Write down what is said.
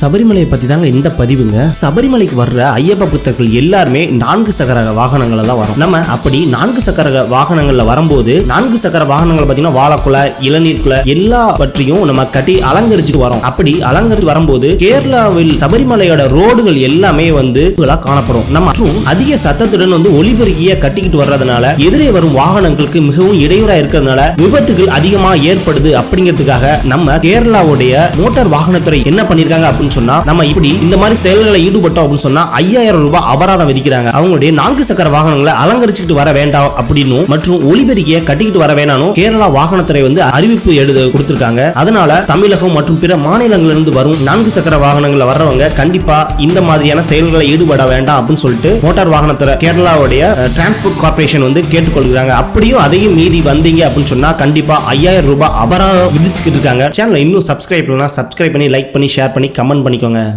சபரிமலையை பற்றி தாங்க இந்த பதிவுங்க. சபரிமலைக்கு வர்ற ஐயப்ப புத்தர்கள் எல்லாருமே நான்கு சக்கர வாகனங்களை தான் வரும். நம்ம அப்படி நான்கு சக்கர வாகனங்களில் வரும்போது நான்கு சக்கர வாகனங்கள் பார்த்தீங்கன்னா வாழைக்குலை இளநீர் குலை எல்லாவற்றையும் நம்ம கட்டி அலங்கரிச்சுட்டு வரோம். அப்படி அலங்கரிச்சு வரும்போது கேரளாவில் சபரிமலையோட ரோடுகள் எல்லாமே வந்து காணப்படும். நம்ம மற்றும் அதிக சத்தத்துடன் வந்து ஒலிபெருக்கிய கட்டிக்கிட்டு வர்றதுனால எதிரே வரும் வாகனங்களுக்கு மிகவும் இடையூறா இருக்கிறதுனால விபத்துகள் அதிகமாக ஏற்படுது. அப்படிங்கிறதுக்காக நம்ம கேரளாவுடைய மோட்டார் வாகனத்துறை என்ன பண்ணிருக்காங்க அப்படின்னு சொன்னா நம்ம இப்படி இந்த மாதிரி செயல்களை ஈடுபட்டோம் அப்படின்னு சொன்னா ஐயாயிரம் ரூபாய் அபராதம் விதிக்கிறாங்க. அவங்களுடைய நான்கு சக்கர வாகனங்களை அலங்கரிச்சுட்டு வர வேண்டாம் அப்படின்னு மற்றும் ஒலிபெருக்கிய கட்டிக்கிட்டு வர வேணாலும் கேரளா வாகனத்துறை வந்து அறிவிப்பு எழுத கொடுத்திருக்காங்க. அதனால தமிழகம் மற்றும் பிற மாநிலங்களிலிருந்து வரும் நான்கு சக்கர வாகனங்கள்ல வர்றவங்க கண்டிப்பா இந்த மாதிரியான செயல்களை ஈடுபட வேண்டாம் அப்படின்னு சொல்லிட்டு மோட்டார் வாகனத்துறை கேரளாவுடைய டிரான்ஸ்போர்ட் கார்பரேஷன் வந்து கேட்டுக்கொள்கிறாங்க. அப்படியும் அதையும் மீறி வந்தீங்க அப்படின்னு சொன்னா கண்டிப்பா ஐயாயிரம் ரூபாய் அபராதம் விதிச்சுக்கிட்டு இருக்காங்க. சேனல் இன்னும் சப்ஸ்கிரைப் பண்ணலாம் சப்ஸ்கிரைப் பண்ணி லைக் பண்ணி ஷேர் பண்ணி கமெண்ட் பண்ணிக்கோங்க.